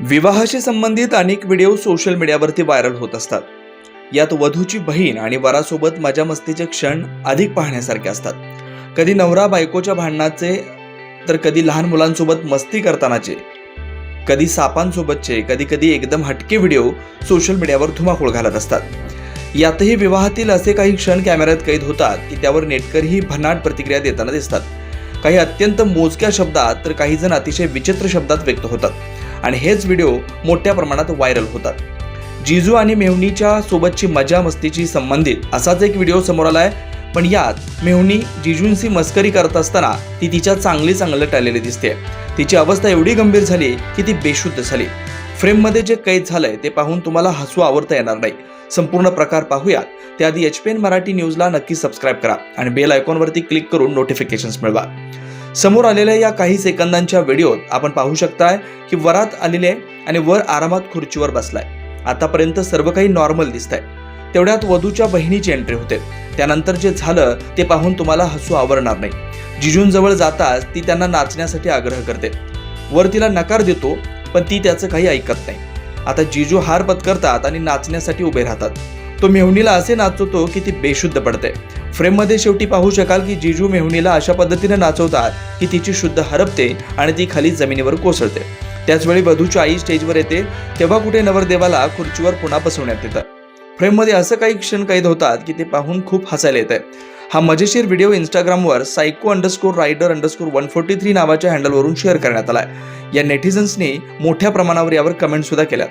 विवाहाशी संबंधित अनेक video social मीडियावरती व्हायरल होत असतात. यात वधूची बहीण आणि वरासोबत मजा मस्तीचे क्षण अधिक पाहण्यासारखे असतात. कधी नवरा बायकोच्या भांडणाचे तर कधी लहान मुलांसोबत मस्ती करतानाचे कधी सापांसोबतचे कधी कधी एकदम हटके व्हिडिओ सोशल मीडियावर धुमाकूळ घालत असतात. यातही विवाहातील असे काही क्षण कॅमेऱ्यात कैद होतात की त्यावर नेटकरही भन्नाट प्रतिक्रिया देताना दिसतात. काही अत्यंत मोजक्या शब्दात तर काही जण अतिशय विचित्र शब्दात व्यक्त होतात. आणि हेच व्हिडिओ मोठ्या प्रमाणात व्हायरल होतात. जिजू आणि मेहुणीच्या सोबतची मजा मस्तीची संबंधित असाच एक व्हिडिओ समोर आला आहे पण यात मेहुणी जिजूंशी मस्करी करत असताना ती तिच्या चांगली चांगलं टाळलेली दिसते. तिची अवस्था एवढी गंभीर झाली की ती बेशुद्ध झाली. फ्रेममध्ये जे कैद झालंय ते पाहून तुम्हाला हसू आवरता येणार नाही. संपूर्ण प्रकार पाहूयात. त्याआधी एच पी एन मराठी न्यूजला नक्की सबस्क्राईब करा आणि बेल आयकॉनवरती क्लिक करून नोटिफिकेशन्स मिळवा. समोर आलेल्या या काही सेकंदांच्या व्हिडिओत आपण पाहू शकताय की वरात आलेले आणि वर आरामात खुर्चीवर बसलाय. आतापर्यंत सर्व काही नॉर्मल दिसतंय. तेवढ्यात वधूच्या बहिणीची एंट्री होते. त्यानंतर जे झालं ते पाहून तुम्हाला हसू आवरणार नाही. जिजूंजवळ जाताच ती त्यांना नाचण्यासाठी आग्रह करते. वर तिला नकार देतो पण ती त्याचं काही ऐकत नाही. आता जिजू हार पत्करतात आणि नाचण्यासाठी उभे राहतात. तो मेहुणीला असे नाचवतो की ती बेशुद्ध पडते. फ्रेममध्ये शेवटी पाहू शकाल की जिजू मेहुणीला अशा पद्धतीने नाचवतात की तिची शुद्ध हरपते आणि ती खाली जमिनीवर कोसळते. त्याचवेळी वधूची आई स्टेजवर येते तेव्हा कुठे नवरदेवाला खुर्चीवर पुन्हा बसवण्यात येतं. फ्रेममध्ये असं काही क्षण कैद होतात की ते पाहून खूप हसायला येत आहे हा मजेशीर व्हिडिओ इंस्टाग्रामवर psycho underscore rider underscore one forty three नावाच्या हँडलवरून शेअर करण्यात आला आहे या नेटिझन्सनी मोठ्या प्रमाणावर यावर कमेंटसुद्धा केल्या